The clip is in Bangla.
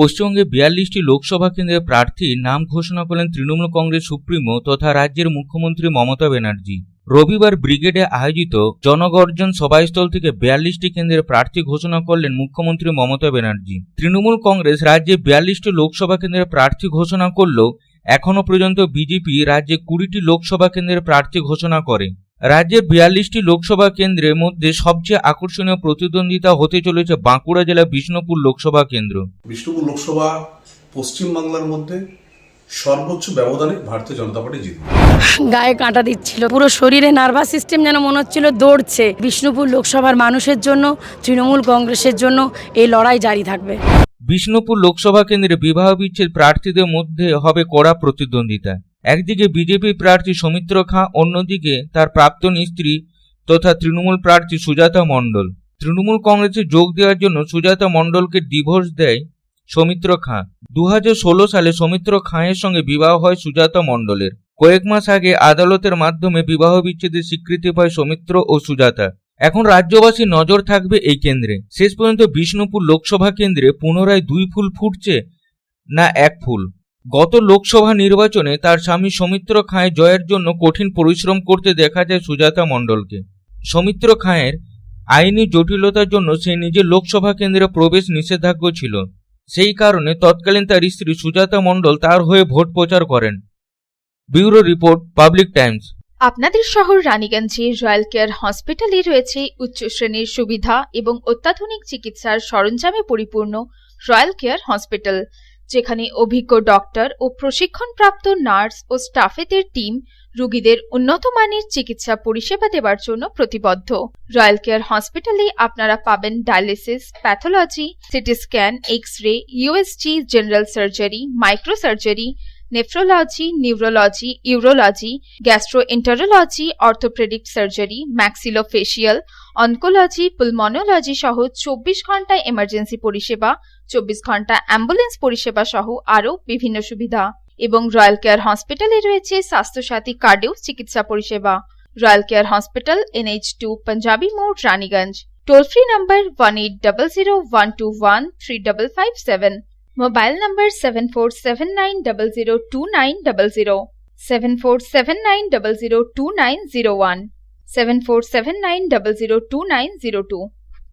পশ্চিমবঙ্গে বিয়াল্লিশটি লোকসভা কেন্দ্রের প্রার্থীর নাম ঘোষণা করলেন তৃণমূল কংগ্রেস সুপ্রিমো তথা রাজ্যের মুখ্যমন্ত্রী মমতা ব্যানার্জি। রবিবার ব্রিগেডে আয়োজিত জনগর্জন সভাস্থল থেকে বিয়াল্লিশটি কেন্দ্রের প্রার্থী ঘোষণা করলেন মুখ্যমন্ত্রী মমতা ব্যানার্জি। তৃণমূল কংগ্রেস রাজ্যে বিয়াল্লিশটি লোকসভা কেন্দ্রের প্রার্থী ঘোষণা করলেও এখনও পর্যন্ত বিজেপি রাজ্যে কুড়িটি লোকসভা কেন্দ্রের প্রার্থী ঘোষণা করে। রাজ্যে বিয়াল্লিশটি লোকসভা কেন্দ্রের মধ্যে সবচেয়ে আকর্ষণীয় প্রতিদ্বন্দ্বিতা হতে চলেছে বাঁকুড়া জেলা বিষ্ণুপুর লোকসভা কেন্দ্র। বিষ্ণুপুর লোকসভা পশ্চিমবাংলার মধ্যে সর্বোচ্চ ব্যবধানে ভারতীয় জনতা পার্টি জিতবে। গায়ে কাঁটা দিচ্ছিল। পুরো শরীরে নার্ভাস সিস্টেম যেন মনে হচ্ছিল দৌড়ছে। বিষ্ণুপুর লোকসভার মানুষের জন্য তৃণমূল কংগ্রেসের জন্য এই লড়াই জারি থাকবে। বিষ্ণুপুর লোকসভা কেন্দ্রে বিবাহ বিচ্ছেদ প্রার্থীদের মধ্যে হবে কড়া প্রতিদ্বন্দ্বিতা। একদিকে বিজেপি প্রার্থী সৌমিত্র খাঁ, অন্যদিকে তার প্রাক্তন স্ত্রী তথা তৃণমূল প্রার্থী সুজাতা মণ্ডল। তৃণমূল কংগ্রেসে যোগ দেওয়ার জন্য সুজাতা মণ্ডলকে ডিভোর্স দেয় সৌমিত্র খাঁ। দু হাজার ষোলো সালে সৌমিত্র খাঁয়ের সঙ্গে বিবাহ হয় সুজাতা মণ্ডলের। কয়েক মাস আগে আদালতের মাধ্যমে বিবাহ বিচ্ছেদের স্বীকৃতি পায় সৌমিত্র ও সুজাতা। এখন রাজ্যবাসী নজর থাকবে এই কেন্দ্রে। শেষ পর্যন্ত বিষ্ণুপুর লোকসভা কেন্দ্রে পুনরায় দুই ফুল ফুটছে না এক ফুল। গত লোকসভা নির্বাচনে তার স্বামী সৌমিত্র খাঁয়ের জয়ের জন্য কঠিন পরিশ্রম করতে দেখা যায় সুজাতা মণ্ডলকে। সৌমিত্র খাঁয়ের আইনি জটিলতার জন্য সে নিজের লোকসভা কেন্দ্রে প্রবেশ নিষেধাজ্ঞ ছিল। সেই কারণে তৎকালীন তার স্ত্রী সুজাতা মণ্ডল তার হয়ে ভোট প্রচার করেন। Bureau report, Public Times. আপনাদের শহর রানীগঞ্জে রয়্যাল কেয়ার হসপিটালে রয়েছে উচ্চ শ্রেণির সুবিধা এবং অত্যাধুনিক চিকিৎসার সরঞ্জামে পরিপূর্ণ রয়্যাল কেয়ার হসপিটাল। যেখানে অভিজ্ঞ ডক্টর ও প্রশিক্ষণপ্রাপ্ত নার্স ও স্টাফেদের টিম রোগীদের উন্নত মানের চিকিৎসা পরিষেবা দেওয়ার জন্য প্রতিবদ্ধ। রয়্যাল কেয়ার হসপিটালে আপনারা পাবেন dialysis pathology CT scan X ray USG general surgery microsurgery nephrology neurology urology gastroenterology orthopaedic surgery maxillofacial oncology pulmonology সহ চব্বিশ ঘণ্টা এমার্জেন্সি পরিষেবা চব্বিশ ঘণ্টা অ্যাম্বুলেন্স পরিষেবা সহ আরও বিভিন্ন সুবিধা। এবং রয়্যাল কেয়ার হসপিটালে রয়েছে স্বাস্থ্যসাথী কার্ডেও চিকিৎসা পরিষেবা। Royal Care hospital, NH two, Punjabi More, Raniganj. Toll free number one eight double zero one two one three double five seven. Mobile number seven four seven nine double zero two nine double zero. Seven four seven nine double zero two nine zero one. Seven four seven nine double zero two nine zero two.